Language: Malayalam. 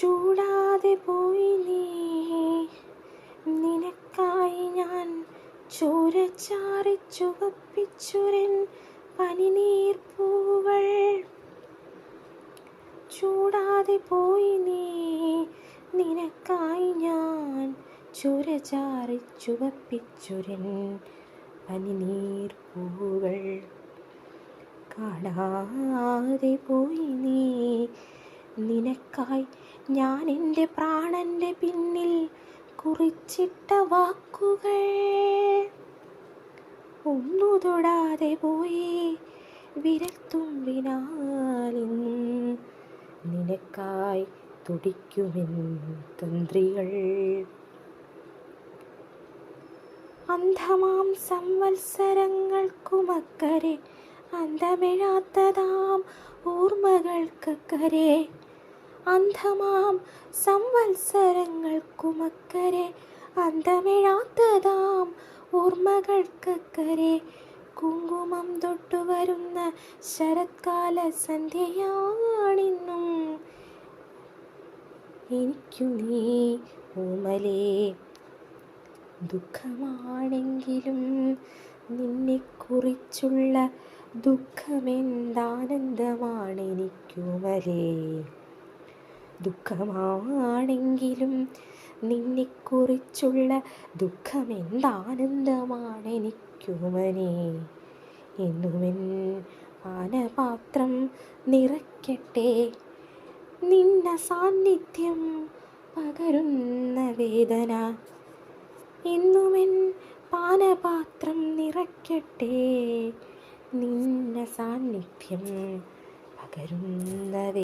ചൂടാതെ പോയി നീ. നിനക്കായി ഞാൻ ചൂരച്ചാറി ചാറി ചുവപ്പിച്ചുരൻ പനിനീർ പൂവൾ. ചൂടാതെ പോയി നീ. നിനക്കായി ഞാൻ ചുരചാറി ചുവപ്പിച്ചുരൻ പനിനീർ പൂവൾ. കാണാതെ പോയി നീ. നിനക്കായി ഞാൻ എന്റെ പ്രാണന്റെ പിന്നിൽ കുറിച്ചിട്ട വാക്കുകൾ. ഒന്നു തൊടാതെ പോയി വിരത്തുമ്പിനാലും നിനക്കായി തുടിക്കുമെൻ തന്ത്രികൾ. അന്ധമാം സംവത്സരങ്ങൾക്കുമക്കരെ അന്തമിഴാത്തതാം ഓർമ്മകൾക്കക്കരെ അന്ധമാം സംവത്സരങ്ങൾക്കുമക്കരെ അന്തമിഴാത്തതാം ഓർമ്മകൾക്കക്കരെ. കുങ്കുമം തൊട്ടു വരുന്ന ശരത്കാല സന്ധ്യയാണിന്നും എനിക്കു നീ ഓമലേ ദുഃഖമാണെങ്കിലും നിന്നെക്കുറിച്ചുള്ള ദുഃഖമെന്താനന്ദമാണെനിക്കുമലേ ദുഃഖമാണെങ്കിലും നിന്നെക്കുറിച്ചുള്ള ദുഃഖമെന്താനന്ദമാണെനിക്കുമനെ. എന്നുമെൻ പാനപാത്രം നിറയ്ക്കട്ടെ. നിന്ന സാന്നിധ്യം പകരുന്ന വേദന. എന്നുമെൻ പാനപാത്രം നിറയ്ക്കട്ടെ. നിന്ന സാന്നിധ്യം പകരുന്ന